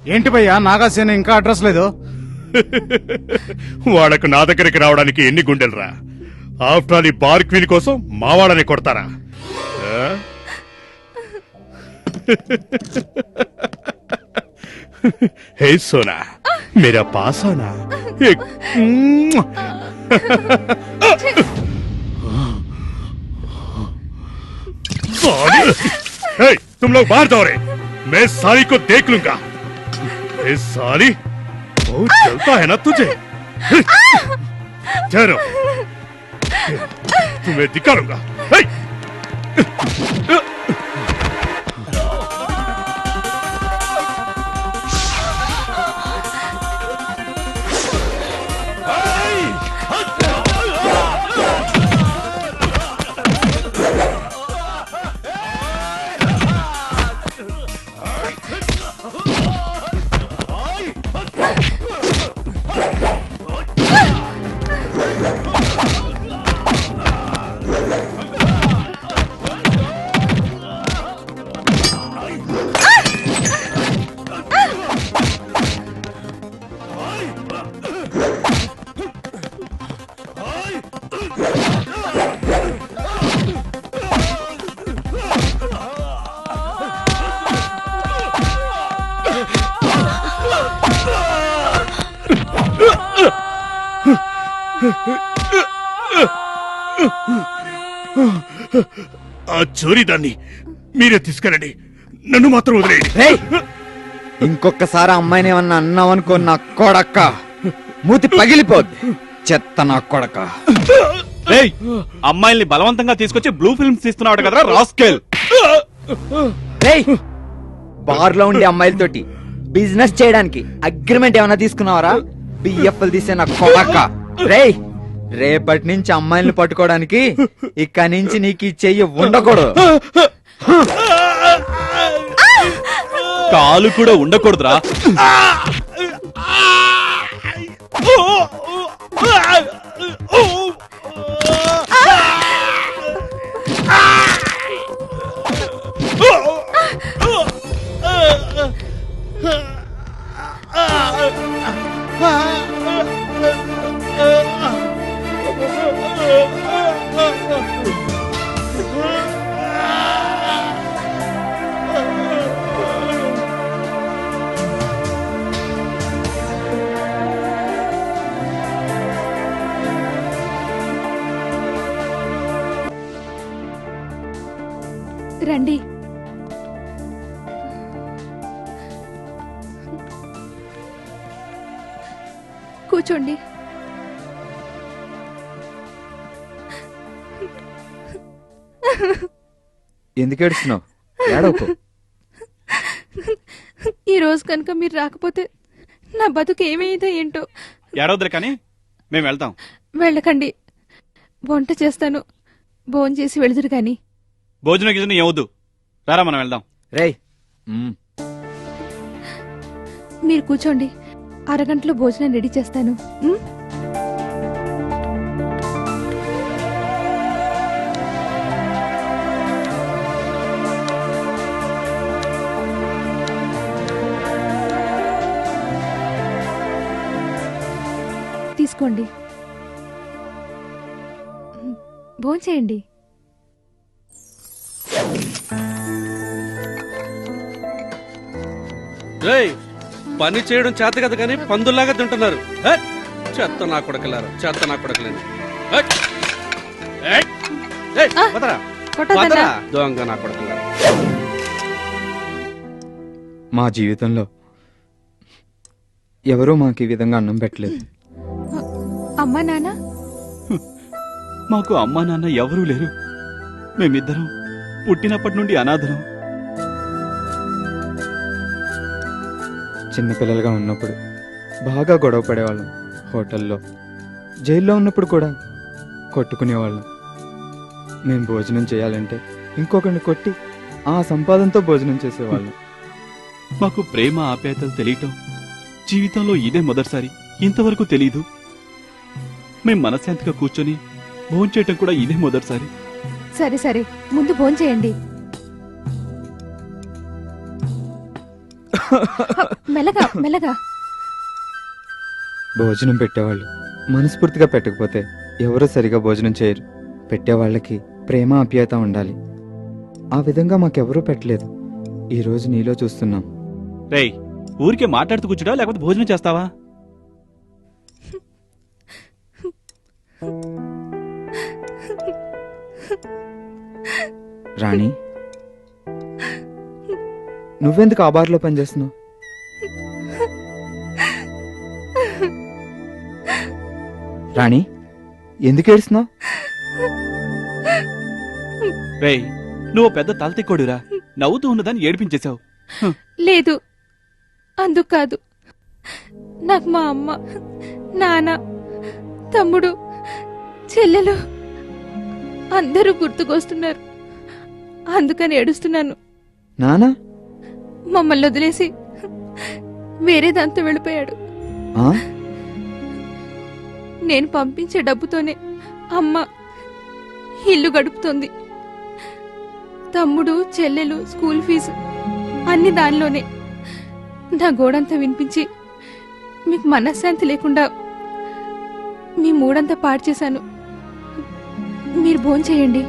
ఏంటి భయ్యా నాగాసేన ఇంకా అడ్రస్ లేదు వాళ్ళకు నా దగ్గరికి రావడానికి ఎన్ని గుండెలరా ఆఫ్టర్ ఆల్ ఈ బార్ క్వీన్ కోసం మా వాళ్ళని కొడతారా ఆ? हे सोना मेरा पास आना एक साली हे, तुम लोग बाहर जाओ रे मैं साली को देख लूंगा ए साली बहुत चलता है ना तुझे? ठहरो। तुम्हें दिखा लूँगा ఆ చోరీ దాన్ని మీరే తీసుకెళ్ళండి. నన్ను మాత్రం వదిలేయండి. ఇంకొకసారి అమ్మాయిని ఏమన్నా అన్నావనుకో నా కొడక. మూతి పగిలిపోద్ది. చెత్త నా కొడక. రేయ్! అమ్మాయిల్ని బలవంతంగా తీసుకొచ్చి బ్లూ ఫిల్మ్స్ తీస్తున్నాడు కదరా రాస్కెల్. రేయ్! బార్లో ఉండే అమ్మాయిలతోటి బిజినెస్ చేయడానికి అగ్రిమెంట్ ఏమైనా తీసుకున్నావరా? బిఎఫ్ఎల్ తీసే నా కొడక. రేయ్ రేపటి నుంచి అమ్మాయిల్ని పట్టుకోవడానికి ఇక్కడి నుంచి నీకు ఈ చెయ్యి ఉండకూడదు. కాలు కూడా ఉండకూడదురా. రండి. కూర్చోండి. ఎందుకు ఏడుస్తున్నావు? ఏడవకు. ఈ రోజు కనుక మీరు రాకపోతే నా బతుకు ఏమైందో ఏంటో? ఏడవద్దురు కానీ మేము వెళ్తాం. వెళ్ళకండి. వంట చేస్తాను. భోంచేసి చేసి వెళుదురు గాని భోజనం గిజనం ఏవద్దు రారా మనం వెళ్దాం. రేయ్. మ్మ్. మీరు కూర్చోండి. అరగంటలో భోజనం రెడీ చేస్తాను? తీసుకోండి. భోంచేయండి. పని చేయడం చేత కదా కానీ పందుల్లాగా తింటున్నారు. హే! చెత్త నా కొడకలారు చెత్త నా కొడకలేండి కొట్టొద్దన్నా. దొంగ నా కొడకలారు. మా జీవితంలో ఎవరూ మాకు ఈ విధంగా అన్నం పెట్టలేదు. అమ్మా నాన్న? మాకు అమ్మా నాన్న ఎవరూ లేరు. మేమిద్దరం పుట్టినప్పటి నుండి అనాథరం చిన్నపిల్లలుగా ఉన్నప్పుడు బాగా గొడవ పడేవాళ్ళం హోటల్లో. జైల్లో ఉన్నప్పుడు కూడా కొట్టుకునేవాళ్ళం. మేము భోజనం చేయాలంటే ఇంకొకరిని కొట్టి ఆ సంపాదనతో భోజనం చేసేవాళ్ళం. మాకు ప్రేమ ఆప్యాయతలు తెలియటం జీవితంలో ఇదే మొదటిసారి. ఇంతవరకు తెలీదు. మేం మనశ్శాంతిగా కూర్చొని భోంచేయటం కూడా ఇదే మొదటిసారి. సరే సరే. ముందు భోంచేయండి. మెల్లగా మెల్లగా. భోజనం పెట్టేవాళ్ళు. మనస్ఫూర్తిగా పెట్టకపోతే ఎవరు సరిగా భోజనం చేయరు. పెట్టేవాళ్ళకి ప్రేమ ఆప్యాయత ఉండాలి. ఆ విధంగా మాకెవరూ పెట్టలేదు. ఈ రోజు నీలో చూస్తున్నాం. రేయ్ ఊరికే మాట్లాడుతూ కూర్చుంటావా? లేకపోతే భోజనం చేస్తావా? రాణి నువ్వెందుకు ఆ బార్లో పనిచేస్తున్నావు? రాణి ఎందుకు ఏడుస్తున్నావు? రేయ్ నువ్వు పెద్ద తలతిక్కోడురా నవ్వుతూ ఉన్నదాన్ని ఏడిపించేశావు. లేదు అందుకు కాదు నాకు మా అమ్మ నాన్న తమ్ముడు చెల్లెలు అందరూ గుర్తుకొస్తున్నారు. అందుకని ఏడుస్తున్నాను. నానా? మమ్మల్ని వదిలేసి వేరే దాంతో వెళ్ళిపోయాడు? నేను పంపించే డబ్బుతోనే అమ్మ ఇల్లు గడుపుతోంది. తమ్ముడు చెల్లెలు స్కూల్ ఫీజు అన్ని దానిలోనే. నా గోడంతా వినిపించి మీకు మనశ్శాంతి లేకుండా మీ మూడంతా పాడు చేశాను. మీరు భోంచేయండి.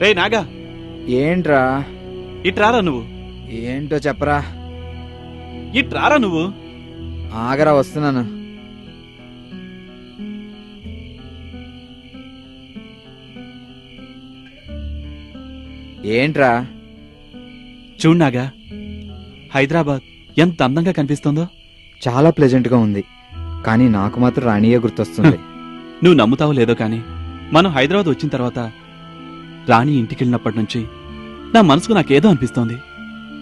రేయ్ నాగా. ఏంట్రా? ఇట్రారా నువ్వు? ఏంటో చెప్పరా. ఇట్రారా నువ్వు? ఆగరా వస్తున్నాను. ఏంట్రా? చూడు నాగా. హైదరాబాద్ ఎంత అందంగా కనిపిస్తుందో. చాలా ప్లెజెంట్గా ఉంది. కానీ నాకు మాత్రం రాణియే గుర్తొస్తుంది. నువ్వు నమ్ముతావో లేదో కానీ మనం హైదరాబాద్ వచ్చిన తర్వాత రాణి ఇంటికి వెళ్ళినప్పటి నుంచి నా మనసుకు నాకేదో అనిపిస్తోంది.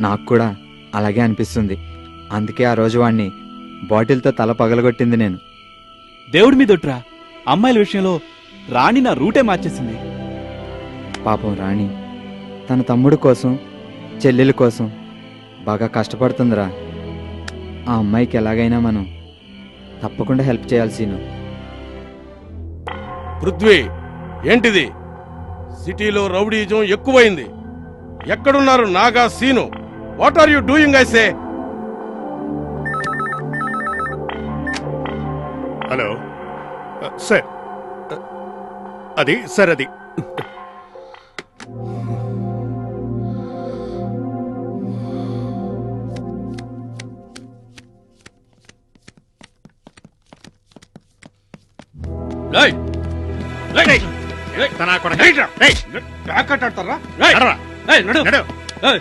నాకు కూడా అలాగే అనిపిస్తుంది. అందుకే ఆ రోజు వాణ్ణి బాటిల్తో తల పగలగొట్టింది నేను. దేవుడి మీదొట్రా అమ్మాయిల విషయంలో రాణి నా రూటే మార్చేసింది. పాపం రాణి తన తమ్ముడు కోసం చెల్లెల కోసం బాగా కష్టపడుతుందిరా. ఆ అమ్మాయికి ఎలాగైనా మనం తప్పకుండా హెల్ప్ చేయాల్సిను పృథ్వీ ఏంటిది? సిటీలో రౌడీజం ఎక్కువైంది. ఎక్కడున్నారు Naga Seenu? What are you doing ఐసే hello. Sir. అది సార్ అది. తన కొడక.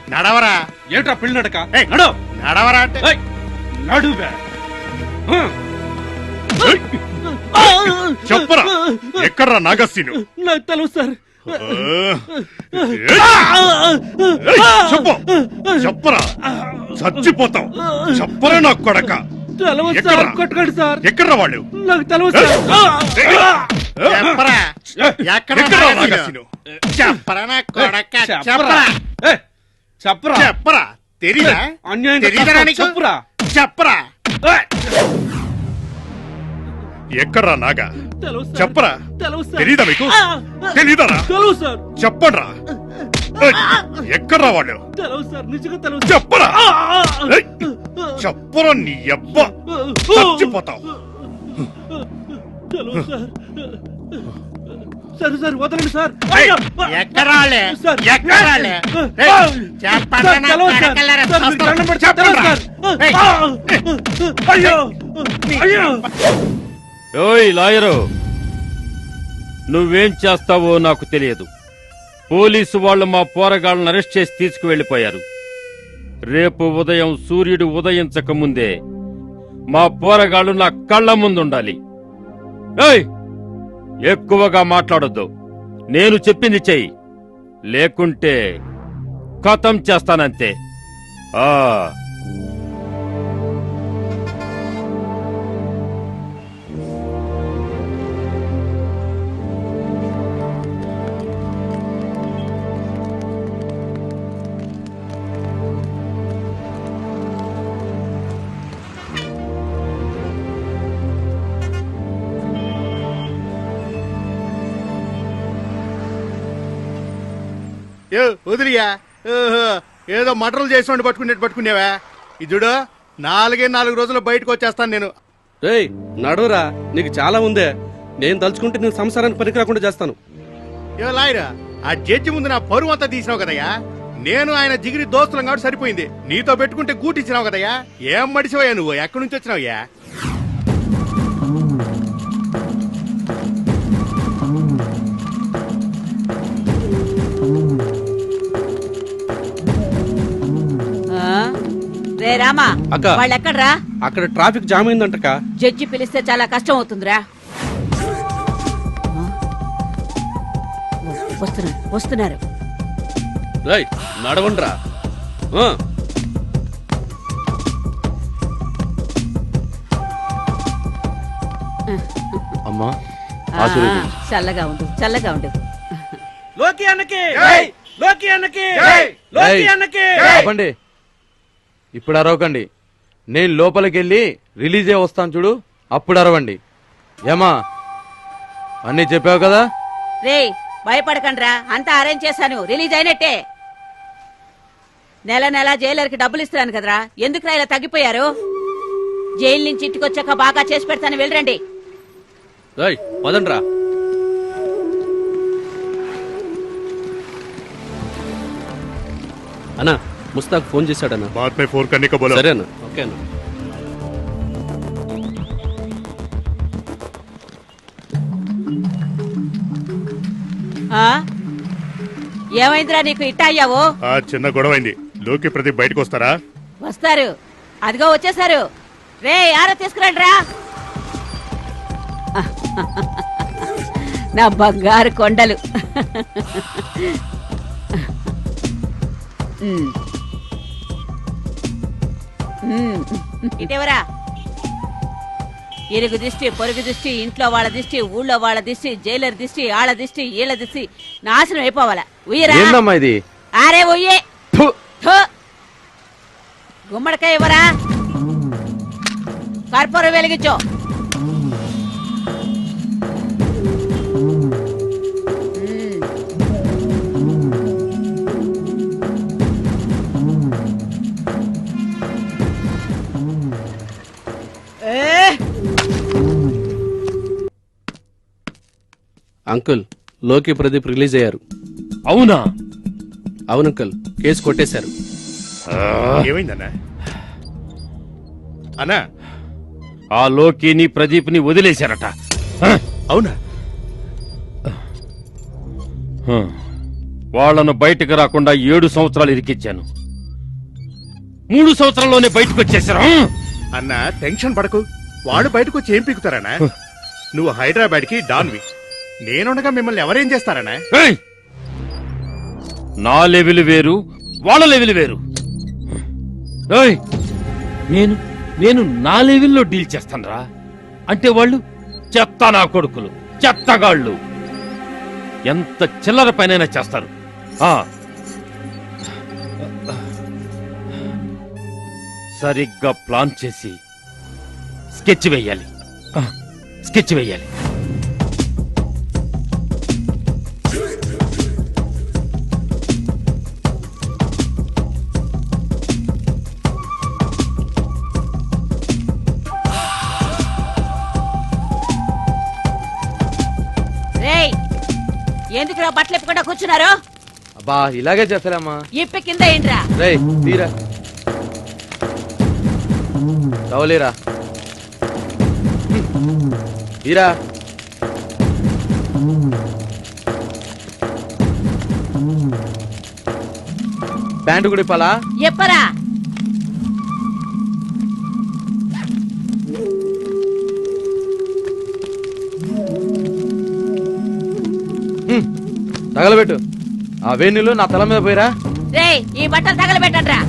నడవరా, ఏంట్రా పిల్ల నడక. నడు. నడవరా అంటే? ఏయ్, నడు బే హ్మ్. చెప్పరా. ఎక్కడ్రా నాగస్సీను? నాకు తెలుసు సార్. చెప్పు. చెప్పరా. చచ్చిపోతాం చెప్పరా నాకు కొడక. ఎక్కడ్రా? వాళ్ళు? నాకు తెలియదు సార్. చెప్పరా ఎక్కడ్రా నాగస్సీను చెప్పరా నా కొడక చెప్పరా ఏయ్, చెప్పరా చెప్పరా తెలీదా అన్యాయంగా తెలీదా కష్టం, నీకు? చెప్పురా చెప్పరా ఏయ్, ఎక్కడ్రా నాగా. చెప్పరా. తెలీదా మీకు తెలీదారా చెప్పండ్రా ఎక్కడ్రా వాళ్ళు తెలుసు సార్ నిజంగా తెలుసు చెప్పరా చెప్పరా నీ అబ్బ చచ్చిపోతావు సార్. సరే సార్ వదలండి! ఎక్కరాలే? అయ్యో అయ్యో. ఓయ్ లాయరు. నువ్వేం చేస్తావో నాకు తెలియదు. పోలీసు వాళ్ళు మా పోరగాళ్ళని అరెస్ట్ చేసి తీసుకువెళ్ళిపోయారు రేపు ఉదయం సూర్యుడు ఉదయించక ముందే మా పోరగాళ్ళు నా కళ్ళ ముందుండాలి. ఎక్కువగా మాట్లాడొద్దు. నేను చెప్పింది చెయ్యి. లేకుంటే ఖతం చేస్తానంతే. ఆ! ఏ వదిలియా? ఓహో, ఏదో మటర్లు చేసి పట్టుకునేట్టు పట్టుకునేవా? ఇదుడు నాలుగే నాలుగు రోజులు బయటకు వచ్చేస్తాను నేను. రేయ్ నడురా నీకు చాలా ఉందే. నేను తలుచుకుంటే నేను సంసారానికి పనికి రాకుండా చేస్తాను. ఏ లాయరా ఆ జడ్జి ముందు నా పరువు అంతా తీసినావు కదయ్యా? నేను ఆయన జిగిరి దోస్తులం కాబట్టి సరిపోయింది. నీతో పెట్టుకుంటే గూటిచ్చినావు కదయ్యా? ఏం మడిసివయ్యా నువ్వు? ఎక్కడి నుంచి వచ్చినావయ్యా? రే రామా అక్క. వాళ్ళు ఎక్కడ్రా అక్కడ ట్రాఫిక్ జామ్ అయిందంటక్క. జడ్జి పిలిస్తే చాలా కష్టం అవుతుందిరా? వస్తున్నారు. నడవండ్రా. ఆ, అమ్మా ఆ, చల్లగా ఉండు చల్లగా ఉండు. లోకి అన్నకి! లోకి అన్నకి! లోకి అన్నకి! చెప్పండి. ఇప్పుడు అరవకండి. నేను లోపలికి వెళ్ళి రిలీజ్ అయ్యి వస్తాను చూడు అప్పుడు అరవండి. ఏమా అన్నీ చెప్పావు కదా? రే భయపడకండ్రా. అంతా అరేంజ్ చేశాను. రిలీజ్ అయినట్టే. నెల నెల జైలర్కి డబ్బులు ఇస్తున్నాను కదరా. ఎందుకురా ఇలా తగ్గిపోయారు? జైలు నుంచి ఇంటికి వచ్చాక బాగా చేసి పెడతాను. వెళ్ళరండి. పదండ్రా. అన్నా ముస్తాక్ ఫోన్ చేశాడన్నా बाद में फोन करने को बोलो సరే అన్న ఓకే అన్న ఆ? ఏమైందిరా నీకు ఇట్ట అయ్యావు ఆ చిన్న గొడవైంది లోకి ప్రదీప్ బయటకు వస్తారా వస్తారు అదిగో వచ్చేసారు రే యారో తీసుకురండి రా నా బంగారు కొండలు ఉమ్. ఉమ్. ఇటెవరా ఇరుగు దిష్టి పొరుగు దిష్టి ఇంట్లో వాళ్ళ దిష్టి ఊళ్ళో వాళ్ళ దిష్టి జైలర్ దిష్టి ఆళ్ళ దిష్టి ఈళ్ళ దిష్టి నాశనం అయిపోవాలా ఉయ్యరా ఏందమ్మా ఇది అరే ఉయ్యే ఫు! థు. గుమ్మడికాయ ఇవ్వరా కర్పూరం వెలిగించు అంకుల్లోకి ప్రదీప్ రిలీజ్ అయ్యారు. అవునా? అవును అంకుల్ కేసు కొట్టేశారు. ఏమైందన్నా? అన్నా? ఆ లోకిని ప్రదీప్ని వదిలేశారట? అవునా? హ. వాళ్ళను బయటకు రాకుండా ఏడు సంవత్సరాలు ఇరికిచ్చాను. మూడు సంవత్సరాల్లోనే బయటకు వచ్చేసారు? అన్న టెన్షన్ పడకు. వాడు బయటకు వచ్చి ఏం పీకుతారన్నా? నువ్వు హైదరాబాద్కి డాన్వి. నేనుండగా మిమ్మల్ని ఎవరేం చేస్తారన్నా నా లెవెల్ వేరు వాళ్ళ లెవెల్ వేరు. నేను నేను నా లెవెల్లో డీల్ చేస్తానరా. అంటే వాళ్ళు చెత్త నా కొడుకులు చెత్తగాళ్ళు. ఎంత చిల్లర పనైనా చేస్తారు. ఆ. సరిగ్గా ప్లాన్ చేసి స్కెచ్ వేయాలి. స్కెచ్ వేయాలి. ఎందుకురా బట్టలు ఇప్పకుండా కూర్చున్నారు? అబ్బా ఇలాగే చేస్తారమ్మా ఇప్పి కింద ఏంట్రా? రే తీరా. చవలేరా తీరా. ప్యాంటు కూడా ఇప్పాలా? ఎప్పరా తగలబెట్టు. ఆ వేణులు నా తల మీద పోయిరా. రేయ్ ఈ బట్టలు తగలబెట్టండ్రా.